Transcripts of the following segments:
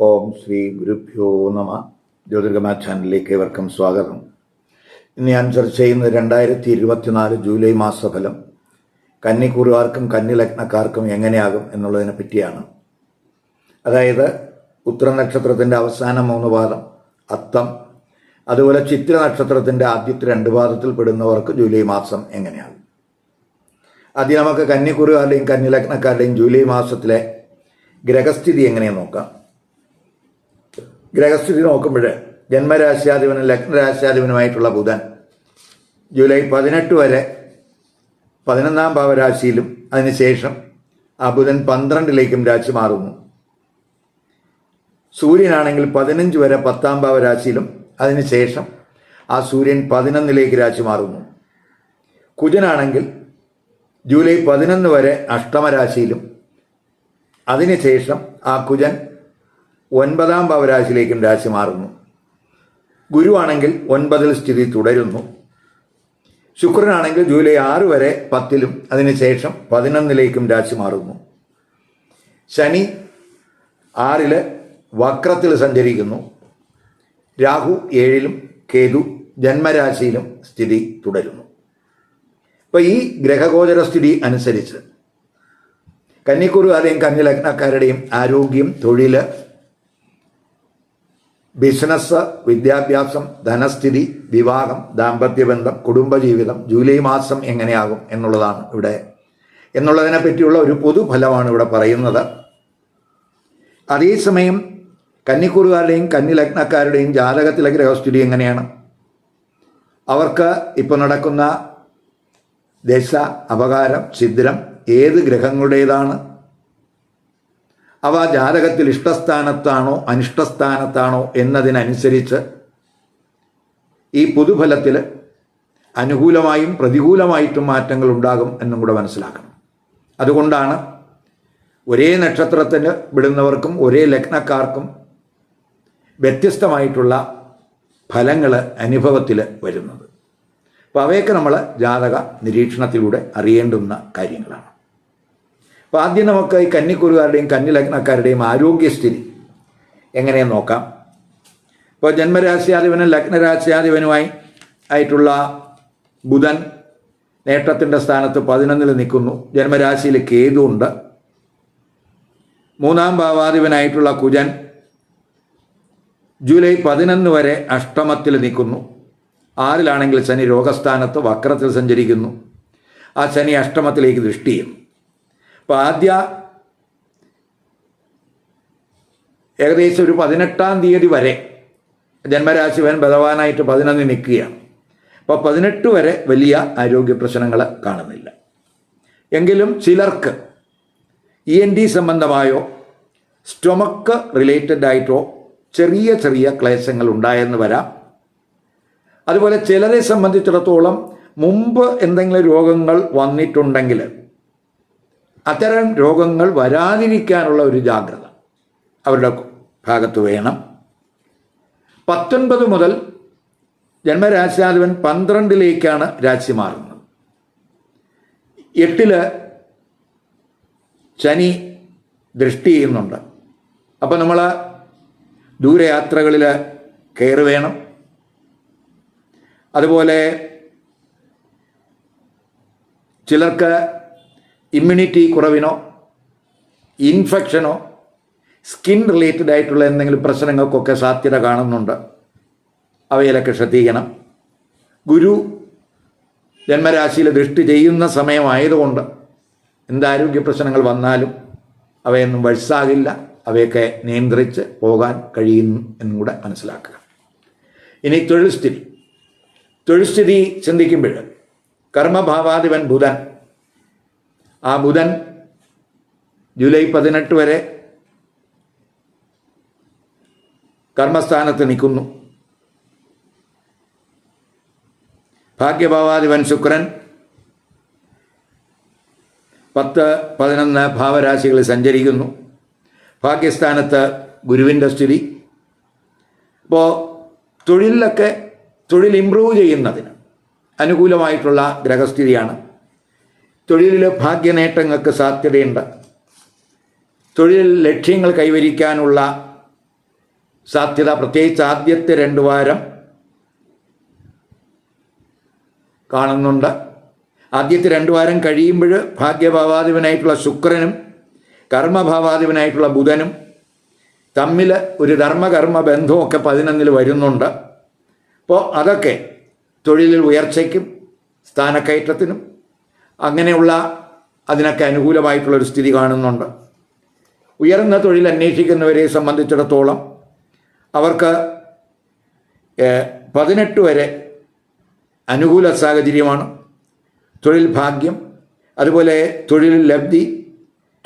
ഓം ശ്രീ ഗുരുഭ്യോ നമ. ജ്യോതിർഗമ ചാനലിലേക്ക് ഏവർക്കും സ്വാഗതം. ഇന്ന് ഞാൻ ചർച്ച ചെയ്യുന്നത് രണ്ടായിരത്തി ഇരുപത്തിനാല് ജൂലൈ മാസഫലം. കന്നിക്കൂറുകാർക്കും കന്നിലഗ്നക്കാർക്കും എങ്ങനെയാകും എന്നുള്ളതിനെ പറ്റിയാണ്. അതായത് ഉത്തര നക്ഷത്രത്തിന്റെ അവസാന മൂന്ന് പാദം അത്തം. അതുപോലെ ചിത്ര നക്ഷത്രത്തിന്റെ ആദ്യത്തെ രണ്ട് പാദത്തിൽ പെടുന്നവർക്ക് ജൂലൈ മാസം എങ്ങനെയാകും? ആദ്യം നമുക്ക് കന്നിക്കുറുകാരുടെയും കന്നിലഗ്നക്കാരുടെയും ജൂലൈ മാസത്തിലെ ഗ്രഹസ്ഥിതി എങ്ങനെയാണ് നോക്കാം? ഗ്രഹസ്ഥിതി നോക്കുമ്പോൾ ജന്മരാശ്യാധിപനും ലഗ്നരാശ്യാധിപനുമായിട്ടുള്ള ബുധൻ ജൂലൈ പതിനെട്ട് വരെ പതിനൊന്നാം ഭാവരാശിയിലും അതിനുശേഷം ആ ബുധൻ പന്ത്രണ്ടിലേക്കും രാശി മാറുന്നു. സൂര്യനാണെങ്കിൽ പതിനഞ്ച് വരെ പത്താം ഭാവരാശിയിലും അതിനുശേഷം ആ സൂര്യൻ പതിനൊന്നിലേക്ക് രാശി മാറുന്നു. കുജനാണെങ്കിൽ ജൂലൈ പതിനൊന്ന് വരെ അഷ്ടമരാശിയിലും അതിനുശേഷം ആ കുജൻ ഒൻപതാം ഭാവരാശിയിലേക്കും രാശി മാറുന്നു. ഗുരുവാണെങ്കിൽ ഒൻപതിൽ സ്ഥിതി തുടരുന്നു. ശുക്രനാണെങ്കിൽ ജൂലൈ ആറ് വരെ പത്തിലും അതിനുശേഷം പതിനൊന്നിലേക്കും രാശി മാറുന്നു. ശനി ആറിൽ വക്രത്തിൽ സഞ്ചരിക്കുന്നു. രാഹു ഏഴിലും കേതു ജന്മരാശിയിലും സ്ഥിതി തുടരുന്നു. അപ്പോൾ ഈ ഗ്രഹഗോചര സ്ഥിതി അനുസരിച്ച് കന്നിക്കുറുകാരുടെയും കന്നിലഗ്നക്കാരുടെയും ആരോഗ്യം തൊഴിൽ ബിസിനസ് വിദ്യാഭ്യാസം ധനസ്ഥിതി വിവാഹം ദാമ്പത്യബന്ധം കുടുംബജീവിതം ജൂലൈ മാസം എങ്ങനെയാകും എന്നുള്ളതാണ് ഇവിടെ. എന്നുള്ളതിനെ പറ്റിയുള്ള ഒരു പൊതുഫലമാണ് ഇവിടെ പറയുന്നത്. അതേസമയം കന്നിക്കൂറുകാരുടെയും കന്നിലഗ്നക്കാരുടെയും ജാതകത്തിലെ ഗ്രഹസ്ഥിതി എങ്ങനെയാണ്? അവർക്ക് ഇപ്പോൾ നടക്കുന്ന ദശ അപകാരം ഛിദ്രം ഏത് ഗ്രഹങ്ങളുടേതാണ്? അവ ജാതകത്തിൽ ഇഷ്ടസ്ഥാനത്താണോ അനിഷ്ടസ്ഥാനത്താണോ എന്നതിനനുസരിച്ച് ഈ പൊതുഫലത്തിൽ അനുകൂലമായും പ്രതികൂലമായിട്ടും മാറ്റങ്ങൾ ഉണ്ടാകും എന്നും കൂടെ മനസ്സിലാക്കണം. അതുകൊണ്ടാണ് ഒരേ നക്ഷത്രത്തിന് വിടുന്നവർക്കും ഒരേ ലഗ്നക്കാർക്കും വ്യത്യസ്തമായിട്ടുള്ള ഫലങ്ങൾ അനുഭവത്തിൽ വരുന്നത്. അപ്പോൾ അവയൊക്കെ നമ്മൾ ജാതക നിരീക്ഷണത്തിലൂടെ അറിയേണ്ടുന്ന കാര്യങ്ങളാണ്. അപ്പോൾ ആദ്യം നമുക്ക് ഈ കന്നിക്കുരുകാരുടെയും കന്നിലഗ്നക്കാരുടെയും ആരോഗ്യസ്ഥിതി എങ്ങനെയെന്ന് നോക്കാം. ഇപ്പോൾ ജന്മരാശ്യാധിപനും ലഗ്നരാശ്യാധിപനുമായി ആയിട്ടുള്ള ബുധൻ നേട്ടത്തിന്റെ സ്ഥാനത്ത് പതിനൊന്നിൽ നിൽക്കുന്നു. ജന്മരാശിയിൽ കേതു ഉണ്ട്. മൂന്നാം ഭാവാധിപനായിട്ടുള്ള കുജൻ ജൂലൈ പതിനൊന്ന് വരെ അഷ്ടമത്തിൽ നിൽക്കുന്നു. ആറിലാണെങ്കിൽ ശനി രോഗസ്ഥാനത്ത് വക്രത്തിൽ സഞ്ചരിക്കുന്നു. ആ ശനി അഷ്ടമത്തിലേക്ക് ദൃഷ്ടി ചെയ്യുന്നു. അപ്പോൾ ആദ്യ ഏകദേശം ഒരു പതിനെട്ടാം തീയതി വരെ ജന്മരാശിവൻ ബലവാനായിട്ട് പതിനൊന്ന് നിൽക്കുകയാണ്. അപ്പോൾ പതിനെട്ട് വരെ വലിയ ആരോഗ്യ പ്രശ്നങ്ങൾ കാണുന്നില്ല. എങ്കിലും ചിലർക്ക് ഇ എൻ ഡി സംബന്ധമായോ സ്റ്റൊമക്ക് റിലേറ്റഡ് ആയിട്ടോ ചെറിയ ചെറിയ ക്ലേശങ്ങൾ ഉണ്ടായെന്ന് വരാം. അതുപോലെ ചിലരെ സംബന്ധിച്ചിടത്തോളം മുമ്പ് എന്തെങ്കിലും രോഗങ്ങൾ വന്നിട്ടുണ്ടെങ്കിൽ അത്തരം രോഗങ്ങൾ വരാതിരിക്കാനുള്ള ഒരു ജാഗ്രത അവരുടെ ഭാഗത്ത് വേണം. പത്തൊൻപത് മുതൽ ജന്മരാജ്യാധിപൻ പന്ത്രണ്ടിലേക്കാണ് രാശി മാറുന്നത്. എട്ടിൽ ശനി ദൃഷ്ടി ചെയ്യുന്നുണ്ട്. അപ്പോൾ നമ്മൾ ദൂരയാത്രകളിൽ കയറി വേണം. അതുപോലെ ചിലർക്ക് ഇമ്മ്യൂണിറ്റി കുറവിനോ ഇൻഫെക്ഷനോ സ്കിൻ റിലേറ്റഡ് ആയിട്ടുള്ള എന്തെങ്കിലും പ്രശ്നങ്ങൾക്കൊക്കെ സാധ്യത കാണുന്നുണ്ട്. അവയിലൊക്കെ ശ്രദ്ധിക്കണം. ഗുരു ജന്മരാശിയിൽ ദൃഷ്ടി ചെയ്യുന്ന സമയമായതുകൊണ്ട് എന്താരോഗ്യ പ്രശ്നങ്ങൾ വന്നാലും അവയൊന്നും വഴിസാകില്ല. അവയൊക്കെ നിയന്ത്രിച്ച് പോകാൻ കഴിയുന്നു എന്നും കൂടെ മനസ്സിലാക്കുക. ഇനി തൊഴിൽ സ്ഥിതി. തൊഴിൽ സ്ഥിതി ചിന്തിക്കുമ്പോൾ കർമ്മഭാവാധിപൻ ബുധൻ ആ ബുധൻ ജൂലൈ പതിനെട്ട് വരെ കർമ്മസ്ഥാനത്ത് നിൽക്കുന്നു. ഭാഗ്യഭാവാധിപൻ ശുക്രൻ പത്ത് പതിനൊന്ന് ഭാവരാശികളിൽ സഞ്ചരിക്കുന്നു. ഭാഗ്യസ്ഥാനത്ത് ഗുരുവിന്റെ സ്ഥിതി. അപ്പോൾ തൊഴിലിലൊക്കെ തൊഴിൽ ഇമ്പ്രൂവ് ചെയ്യുന്നതിന് അനുകൂലമായിട്ടുള്ള ഗ്രഹസ്ഥിതിയാണ് തൊഴിലിൽ ഭാഗ്യനേട്ടങ്ങൾക്ക് സാധ്യതയുണ്ട്. തൊഴിൽ ലക്ഷ്യങ്ങൾ കൈവരിക്കാനുള്ള സാധ്യത പ്രത്യേകിച്ച് ആദ്യത്തെ രണ്ട് വാരം കാണുന്നുണ്ട്. ആദ്യത്തെ രണ്ട് വാരം കഴിയുമ്പോൾ ഭാഗ്യഭാവാധിപനായിട്ടുള്ള ശുക്രനും കർമ്മഭാവാധിപനായിട്ടുള്ള ബുധനും തമ്മിൽ ഒരു ധർമ്മകർമ്മ ബന്ധമൊക്കെ പതിനൊന്നിൽ വരുന്നുണ്ട്. അപ്പോൾ അതൊക്കെ തൊഴിലിൽ ഉയർച്ചയ്ക്കും സ്ഥാനക്കയറ്റത്തിനും അങ്ങനെയുള്ള അതിനൊക്കെ അനുകൂലമായിട്ടുള്ളൊരു സ്ഥിതി കാണുന്നുണ്ട്. ഉയർന്ന തൊഴിൽ അന്വേഷിക്കുന്നവരെ സംബന്ധിച്ചിടത്തോളം അവർക്ക് പതിനെട്ട് വരെ അനുകൂല സാഹചര്യമാണ്. തൊഴിൽ ഭാഗ്യം അതുപോലെ തൊഴിൽ ലബ്ധി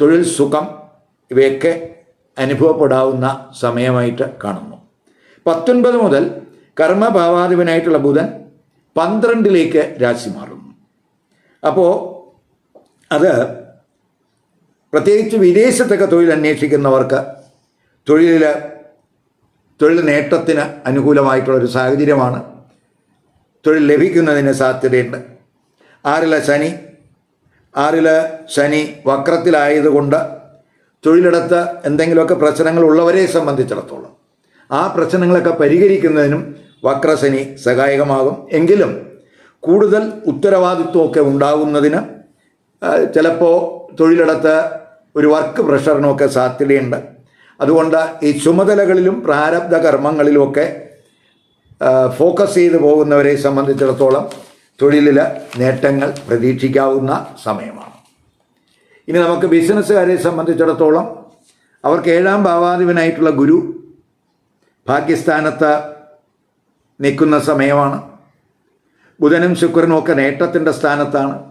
തൊഴിൽ സുഖം ഇവയൊക്കെ അനുഭവപ്പെടാവുന്ന സമയമായിട്ട് കാണുന്നു. പത്തൊൻപത് മുതൽ കർമ്മഭാവാധിപനായിട്ടുള്ള ബുധൻ പന്ത്രണ്ടിലേക്ക് രാശി മാറുന്നു. അപ്പോൾ അത് പ്രത്യേകിച്ച് വിദേശത്തൊക്കെ തൊഴിൽ അന്വേഷിക്കുന്നവർക്ക് തൊഴിലിൽ തൊഴിൽ നേട്ടത്തിന് അനുകൂലമായിട്ടുള്ളൊരു സാഹചര്യമാണ്. തൊഴിൽ ലഭിക്കുന്നതിന് സാധ്യതയുണ്ട്. ആറിലെ ശനി ആറിലെ ശനി വക്രത്തിലായതുകൊണ്ട് തൊഴിലിടത്ത് എന്തെങ്കിലുമൊക്കെ പ്രശ്നങ്ങൾ ഉള്ളവരെ സംബന്ധിച്ചിടത്തോളം ആ പ്രശ്നങ്ങളൊക്കെ പരിഹരിക്കുന്നതിനും വക്രശനി സഹായകമാകും. എങ്കിലും കൂടുതൽ ഉത്തരവാദിത്വമൊക്കെ ഉണ്ടാകുന്നതിന് ചിലപ്പോൾ തൊഴിലിടത്ത് ഒരു വർക്ക് പ്രഷറിനൊക്കെ സാധ്യതയുണ്ട്. അതുകൊണ്ട് ഈ ചുമതലകളിലും പ്രാരബ്ധ കർമ്മങ്ങളിലുമൊക്കെ ഫോക്കസ് ചെയ്ത് പോകുന്നവരെ സംബന്ധിച്ചിടത്തോളം തൊഴിലിൽ നേട്ടങ്ങൾ പ്രതീക്ഷിക്കാവുന്ന സമയമാണ്. ഇനി നമുക്ക് ബിസിനസ്സുകാരെ സംബന്ധിച്ചിടത്തോളം അവർക്ക് ഏഴാം ഭാവാധിപനായിട്ടുള്ള ഗുരു ഭാഗ്യസ്ഥാനത്ത് നിൽക്കുന്ന സമയമാണ്. ബുധനും ശുക്രനും ഒക്കെ നേട്ടത്തിന്റെ സ്ഥാനത്താണ്.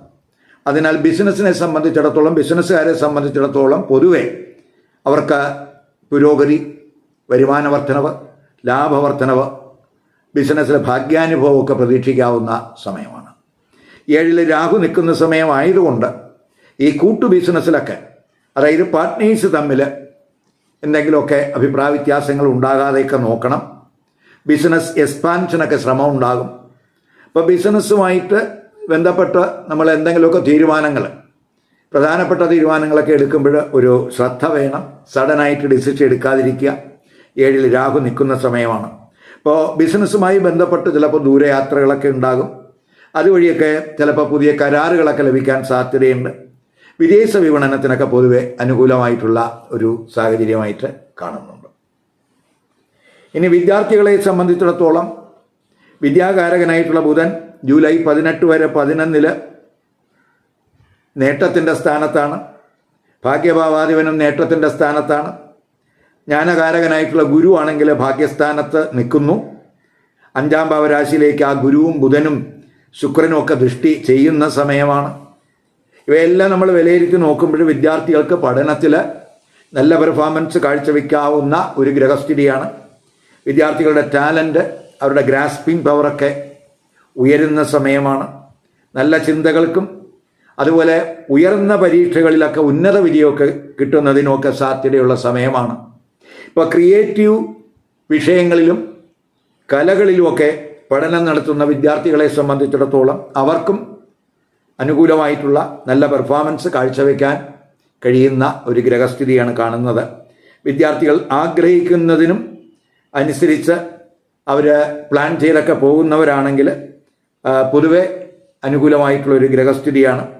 അതിനാൽ ബിസിനസ്സിനെ സംബന്ധിച്ചിടത്തോളം ബിസിനസ്സുകാരെ സംബന്ധിച്ചിടത്തോളം പൊതുവെ അവർക്ക് പുരോഗതി വരുമാന വർധനവ് ലാഭവർധനവ് ബിസിനസ്സിലെ ഭാഗ്യാനുഭവമൊക്കെ പ്രതീക്ഷിക്കാവുന്ന സമയമാണ്. ഏഴിൽ രാഹു നിൽക്കുന്ന സമയമായതുകൊണ്ട് ഈ കൂട്ടു ബിസിനസ്സിലൊക്കെ അതായത് പാർട്ട്നേഴ്സ് തമ്മിൽ എന്തെങ്കിലുമൊക്കെ അഭിപ്രായ വ്യത്യാസങ്ങൾ ഉണ്ടാകാതെയൊക്കെ നോക്കണം. ബിസിനസ് എക്സ്പാൻഷനൊക്കെ ശ്രമം ഉണ്ടാകും. അപ്പോൾ ബിസിനസ്സുമായിട്ട് ബന്ധപ്പെട്ട നമ്മൾ എന്തെങ്കിലുമൊക്കെ തീരുമാനങ്ങൾ പ്രധാനപ്പെട്ട തീരുമാനങ്ങളൊക്കെ എടുക്കുമ്പോൾ ഒരു ശ്രദ്ധ വേണം. സഡനായിട്ട് ഡിസിഷൻ എടുക്കാതിരിക്കുക. ഏഴിൽ രാഹു നിൽക്കുന്ന സമയമാണ്. അപ്പോൾ ബിസിനസ്സുമായി ബന്ധപ്പെട്ട് ചിലപ്പോൾ ദൂരയാത്രകളൊക്കെ ഉണ്ടാകും. അതുവഴിയൊക്കെ ചിലപ്പോൾ പുതിയ കരാറുകളൊക്കെ ലഭിക്കാൻ സാധ്യതയുണ്ട്. വിദേശ വിപണനത്തിനൊക്കെ പൊതുവെ അനുകൂലമായിട്ടുള്ള ഒരു സാഹചര്യമായിട്ട് കാണുന്നുണ്ട്. ഇനി വിദ്യാർത്ഥികളെ സംബന്ധിച്ചിടത്തോളം വിദ്യാകാരകനായിട്ടുള്ള ബുധൻ ജൂലൈ പതിനെട്ട് വരെ പതിനൊന്നിൽ നേട്ടത്തിന്റെ സ്ഥാനത്താണ്. ഭാഗ്യഭാവാധിപനും നേട്ടത്തിന്റെ സ്ഥാനത്താണ്. ജ്ഞാനകാരകനായിട്ടുള്ള ഗുരു ആണെങ്കിൽ ഭാഗ്യസ്ഥാനത്ത് നിൽക്കുന്നു. അഞ്ചാം ഭാവരാശിയിലേക്ക് ആ ഗുരുവും ബുധനും ശുക്രനും ഒക്കെ ദൃഷ്ടി ചെയ്യുന്ന സമയമാണ്. ഇവയെല്ലാം നമ്മൾ വിലയിരുത്തി നോക്കുമ്പോൾ വിദ്യാർത്ഥികൾക്ക് പഠനത്തിൽ നല്ല പെർഫോമൻസ് കാഴ്ചവെക്കാവുന്ന ഒരു ഗ്രഹസ്ഥിതിയാണ്. വിദ്യാർത്ഥികളുടെ ടാലന്റ് അവരുടെ ഗ്രാസ്പിംഗ് പവറൊക്കെ ഉയരുന്ന സമയമാണ്. നല്ല ചിന്തകൾക്കും അതുപോലെ ഉയർന്ന പരീക്ഷകളിലൊക്കെ ഉന്നത വിജയമൊക്കെ കിട്ടുന്നതിനുമൊക്കെ സാധ്യതയുള്ള സമയമാണ്. ഇപ്പോൾ ക്രിയേറ്റീവ് വിഷയങ്ങളിലും കലകളിലുമൊക്കെ പഠനം നടത്തുന്ന വിദ്യാർത്ഥികളെ സംബന്ധിച്ചിടത്തോളം അവർക്കും അനുകൂലമായിട്ടുള്ള നല്ല പെർഫോമൻസ് കാഴ്ചവെക്കാൻ കഴിയുന്ന ഒരു ഗ്രഹസ്ഥിതിയാണ് കാണുന്നത്. വിദ്യാർത്ഥികൾ ആഗ്രഹിക്കുന്നതിനും അനുസരിച്ച് അവർ പ്ലാൻ ചെയ്തൊക്കെ പോകുന്നവരാണെങ്കിൽ പൊതുവെ അനുകൂലമായിട്ടുള്ള ഒരു ഗ്രഹസ്ഥിതിയാണ്.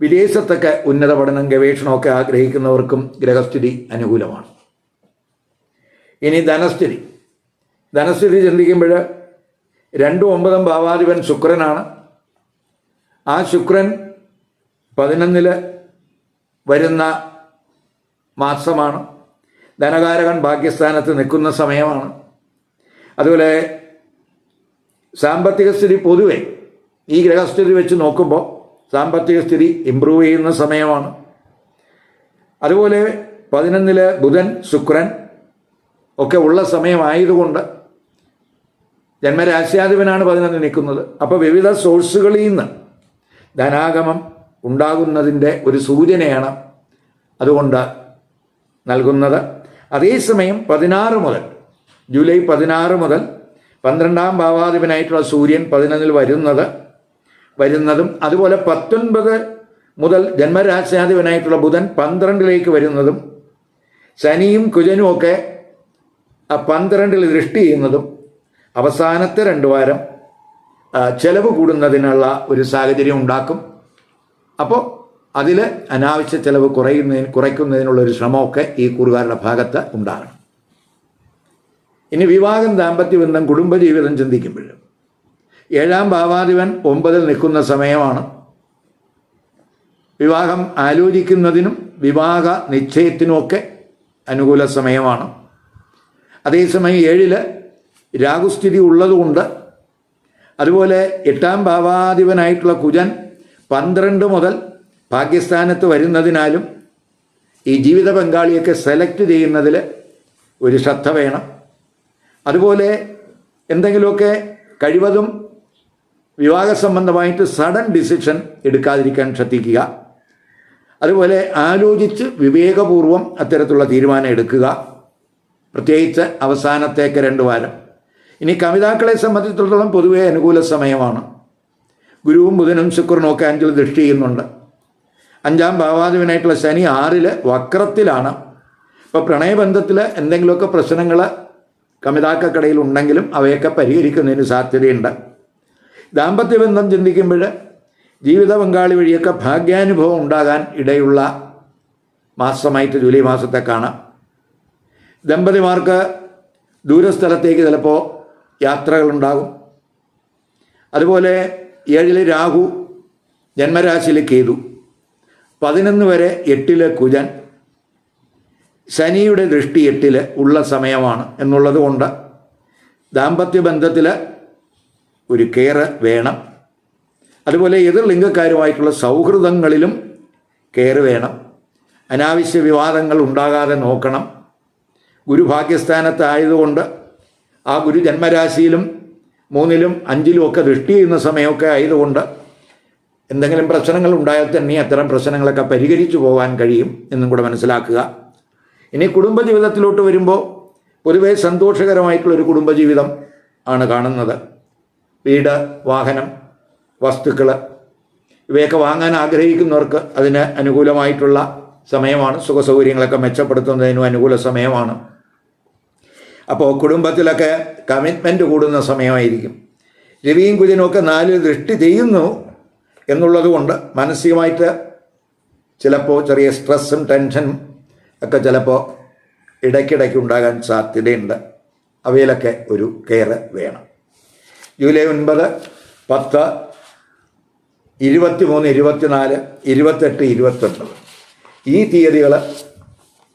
വിദേശത്തൊക്കെ ഉന്നത പഠനം ഗവേഷണമൊക്കെ ആഗ്രഹിക്കുന്നവർക്കും ഗ്രഹസ്ഥിതി അനുകൂലമാണ്. ഇനി ധനസ്ഥിതി. ധനസ്ഥിതി ചിന്തിക്കുമ്പോൾ രണ്ടും ഒമ്പതും ഭാവാധിപൻ ശുക്രനാണ്. ആ ശുക്രൻ പതിനൊന്നിൽ വരുന്ന മാസമാണ്. ധനകാരകൻ ഭാഗ്യസ്ഥാനത്ത് നിൽക്കുന്ന സമയമാണ്. അതുപോലെ സാമ്പത്തിക സ്ഥിതി പൊതുവെ ഈ ഗ്രഹസ്ഥിതി വെച്ച് നോക്കുമ്പോൾ സാമ്പത്തിക സ്ഥിതി ഇമ്പ്രൂവ് ചെയ്യുന്ന സമയമാണ്. അതുപോലെ പതിനൊന്നിൽ ബുധൻ ശുക്രൻ ഒക്കെ ഉള്ള സമയമായതുകൊണ്ട് ജന്മരാശ്യാധിപനാണ് പതിനൊന്ന് നിൽക്കുന്നത്. അപ്പോൾ വിവിധ സോഴ്സുകളിൽ നിന്ന് ധനാഗമം ഉണ്ടാകുന്നതിന്റെ ഒരു സൂചനയാണ് അതുകൊണ്ട് നൽകുന്നത്. അതേസമയം പതിനാറ് മുതൽ ജൂലൈ പതിനാറ് മുതൽ പന്ത്രണ്ടാം ഭാവാധിപനായിട്ടുള്ള സൂര്യൻ പതിനൊന്നിൽ വരുന്നത് വരുന്നതും അതുപോലെ പത്തൊൻപത് മുതൽ ജന്മരാശ്യാധിപനായിട്ടുള്ള ബുധൻ പന്ത്രണ്ടിലേക്ക് വരുന്നതും ശനിയും കുജനും ഒക്കെ ആ പന്ത്രണ്ടിൽ ദൃഷ്ടി ചെയ്യുന്നതും അവസാനത്തെ രണ്ട് വാരം ചെലവ് കൂടുന്നതിനുള്ള ഒരു സാഹചര്യം ഉണ്ടാക്കും. അപ്പോൾ അതിൽ അനാവശ്യ ചെലവ് കുറയുന്നതിന് കുറയ്ക്കുന്നതിനുള്ള ഒരു ശ്രമമൊക്കെ ഈ കൂറുകാരുടെ ഭാഗത്ത് ഉണ്ടാകണം. ഇനി വിവാഹം ദാമ്പത്യ ബന്ധം കുടുംബജീവിതം ചിന്തിക്കുമ്പോൾ. ഏഴാം ഭാവാധിപൻ ഒമ്പതിൽ നിൽക്കുന്ന സമയമാണ്. വിവാഹം ആലോചിക്കുന്നതിനും വിവാഹ നിശ്ചയത്തിനുമൊക്കെ അനുകൂല സമയമാണ്. അതേസമയം ഏഴിൽ രാഹുസ്ഥിതി ഉള്ളതുകൊണ്ട് അതുപോലെ എട്ടാം ഭാവാധിപനായിട്ടുള്ള കുജൻ പന്ത്രണ്ട് മുതൽ പാകിസ്ഥാനത്ത് വരുന്നതിനാലും ഈ ജീവിത പങ്കാളിയൊക്കെ സെലക്ട് ചെയ്യുന്നതിൽ ഒരു ശ്രദ്ധ വേണം. അതുപോലെ എന്തെങ്കിലുമൊക്കെ കഴിവതും വിവാഹ സംബന്ധമായിട്ട് സഡൻ ഡിസിഷൻ എടുക്കാതിരിക്കാൻ ശ്രദ്ധിക്കുക. അതുപോലെ ആലോചിച്ച് വിവേകപൂർവം അത്തരത്തിലുള്ള തീരുമാനം എടുക്കുക. പ്രത്യേകിച്ച് അവസാനത്തേക്ക് രണ്ട് വാരം. ഇനി കവിതാക്കളെ സംബന്ധിച്ചിടത്തോളം പൊതുവെ അനുകൂല സമയമാണ്. ഗുരുവും ബുധനും ശുക്രനും ഒക്കെ അഞ്ചിൽ ദൃഷ്ടി ചെയ്യുന്നുണ്ട്. അഞ്ചാം ഭാവാധിപനായിട്ടുള്ള ശനി ആറിൽ വക്രത്തിലാണ്. ഇപ്പോൾ പ്രണയബന്ധത്തിൽ എന്തെങ്കിലുമൊക്കെ പ്രശ്നങ്ങൾ കമിതാക്കക്കടയിൽ ഉണ്ടെങ്കിലും അവയൊക്കെ പരിഹരിക്കുന്നതിന് സാധ്യതയുണ്ട്. ദാമ്പത്യ ബന്ധം ചിന്തിക്കുമ്പോൾ ജീവിത പങ്കാളി വഴിയൊക്കെ ഭാഗ്യാനുഭവം ഉണ്ടാകാൻ ഇടയുള്ള മാസമായിട്ട് ജൂലൈ മാസത്തെ കാണാം. ദമ്പതിമാർക്ക് ദൂരസ്ഥലത്തേക്ക് ചിലപ്പോൾ യാത്രകളുണ്ടാകും അതുപോലെ ഏഴിൽ രാഹു ജന്മരാശിയിൽ കേതു. പതിനൊന്ന് വരെ എട്ടിൽ കുജൻ. ശനിയുടെ ദൃഷ്ടി എട്ടിൽ ഉള്ള സമയമാണ് എന്നുള്ളത് കൊണ്ട് ദാമ്പത്യ ബന്ധത്തിൽ ഒരു കെയറ് വേണം. അതുപോലെ എതിർ ലിംഗക്കാരുമായിട്ടുള്ള സൗഹൃദങ്ങളിലും കെയർ വേണം. അനാവശ്യ വിവാദങ്ങൾ ഉണ്ടാകാതെ നോക്കണം. ഗുരു ഭാഗ്യസ്ഥാനത്തായതുകൊണ്ട് ആ ഗുരു ജന്മരാശിയിലും മൂന്നിലും അഞ്ചിലും ഒക്കെ ദൃഷ്ടി ചെയ്യുന്ന സമയമൊക്കെ ആയതുകൊണ്ട് എന്തെങ്കിലും പ്രശ്നങ്ങൾ ഉണ്ടായാൽ തന്നെ അത്തരം പ്രശ്നങ്ങളൊക്കെ പരിഹരിച്ചു പോകാൻ കഴിയും എന്നും കൂടെ മനസ്സിലാക്കുക. ഇനി കുടുംബജീവിതത്തിലോട്ട് വരുമ്പോൾ പൊതുവെ സന്തോഷകരമായിട്ടുള്ളൊരു കുടുംബജീവിതം ആണ് കാണുന്നത്. വീട് വാഹനം വസ്തുക്കൾ ഇവയൊക്കെ വാങ്ങാൻ ആഗ്രഹിക്കുന്നവർക്ക് അതിന് അനുകൂലമായിട്ടുള്ള സമയമാണ്. സുഖസൗകര്യങ്ങളൊക്കെ മെച്ചപ്പെടുത്തുന്നതിനും അനുകൂല സമയമാണ്. അപ്പോൾ കുടുംബത്തിലൊക്കെ കമ്മിറ്റ്മെന്റ് കൂടുന്ന സമയമായിരിക്കും. രവിയും കുജനും ഒക്കെ നാലിൽ ദൃഷ്ടി ചെയ്യുന്നു എന്നുള്ളതുകൊണ്ട് മാനസികമായിട്ട് ചിലപ്പോൾ ചെറിയ സ്ട്രെസ്സും ടെൻഷനും ഒക്കെ ചിലപ്പോൾ ഇടയ്ക്കിടയ്ക്ക് ഉണ്ടാകാൻ സാധ്യതയുണ്ട്. അവയിലൊക്കെ ഒരു കെയർ വേണം. ജൂലൈ ഒൻപത് പത്ത് ഇരുപത്തി മൂന്ന് ഇരുപത്തിനാല് ഇരുപത്തെട്ട് ഇരുപത്തൊൻപത് ഈ തീയതികൾ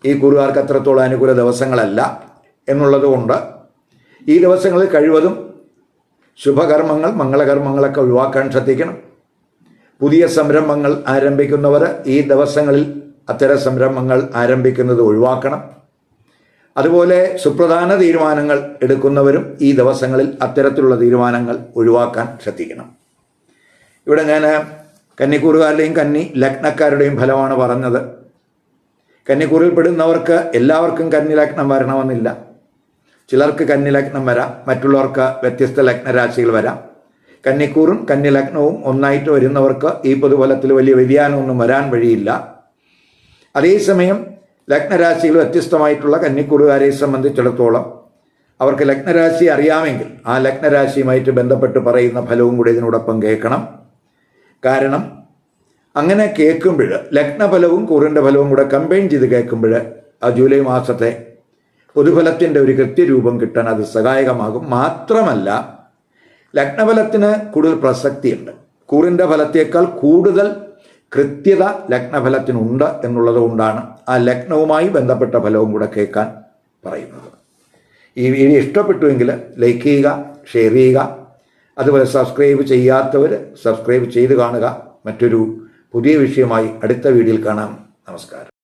ഈ കുറുകാർക്ക് അത്രത്തോളം അനുകൂല ദിവസങ്ങളല്ല എന്നുള്ളതുകൊണ്ട് ഈ ദിവസങ്ങളിൽ കഴിവതും ശുഭകർമ്മങ്ങൾ മംഗളകർമ്മങ്ങളൊക്കെ ഒഴിവാക്കാൻ ശ്രദ്ധിക്കണം. പുതിയ സംരംഭങ്ങൾ ആരംഭിക്കുന്നവർ ഈ ദിവസങ്ങളിൽ അത്തരം സംരംഭങ്ങൾ ആരംഭിക്കുന്നത് ഒഴിവാക്കണം. അതുപോലെ സുപ്രധാന തീരുമാനങ്ങൾ എടുക്കുന്നവരും ഈ ദിവസങ്ങളിൽ അത്തരത്തിലുള്ള തീരുമാനങ്ങൾ ഒഴിവാക്കാൻ ശ്രദ്ധിക്കണം. ഇവിടെ ഞാൻ കന്നിക്കൂറുകാരുടെയും കന്നി ലഗ്നക്കാരുടെയും ഫലമാണ് പറഞ്ഞത്. കന്നിക്കൂറിൽ പെടുന്നവർക്ക് എല്ലാവർക്കും കന്നി ലഗ്നം വരണമെന്നില്ല. ചിലർക്ക് കന്നി ലഗ്നം വരാം മറ്റുള്ളവർക്ക് വ്യത്യസ്ത ലഗ്നരാശികൾ വരാം. കന്നിക്കൂറും കന്നി ലഗ്നവും ഒന്നായിട്ട് വരുന്നവർക്ക് ഈ പൊതുഫലത്തിൽ വലിയ വ്യതിയാനമൊന്നും വരാൻ വഴിയില്ല. അതേസമയം ലഗ്നരാശിയിൽ വ്യത്യസ്തമായിട്ടുള്ള കന്നിക്കൂറുകാരെ സംബന്ധിച്ചിടത്തോളം അവർക്ക് ലഗ്നരാശി അറിയാമെങ്കിൽ ആ ലഗ്നരാശിയുമായിട്ട് ബന്ധപ്പെട്ട് പറയുന്ന ഫലവും കൂടി ഇതിനോടൊപ്പം കേൾക്കണം. കാരണം അങ്ങനെ കേൾക്കുമ്പോൾ ലഗ്നഫലവും കൂറിന്റെ ഫലവും കൂടെ കമ്പൈൻ ചെയ്ത് കേൾക്കുമ്പോൾ ആ ജൂലൈ മാസത്തെ പൊതുഫലത്തിന്റെ ഒരു കൃത്യരൂപം കിട്ടാൻ അത് സഹായകമാകും. മാത്രമല്ല ലഗ്നഫലത്തിന് കൂടുതൽ പ്രസക്തിയുണ്ട്. കൂറിന്റെ ഫലത്തേക്കാൾ കൂടുതൽ കൃത്യത ലഗ്നഫലത്തിനുണ്ട് എന്നുള്ളത് കൊണ്ടാണ് ആ ലഗ്നവുമായി ബന്ധപ്പെട്ട ഫലവും കൂടെ കേൾക്കാൻ പറയുന്നത്. ഈ വീഡിയോ ഇഷ്ടപ്പെട്ടുവെങ്കിൽ ലൈക്ക് ചെയ്യുക ഷെയർ ചെയ്യുക. അതുപോലെ സബ്സ്ക്രൈബ് ചെയ്യാത്തവർ സബ്സ്ക്രൈബ് ചെയ്ത് കാണുക. മറ്റൊരു പുതിയ വിഷയമായി അടുത്ത വീഡിയോയിൽ കാണാം. നമസ്കാരം.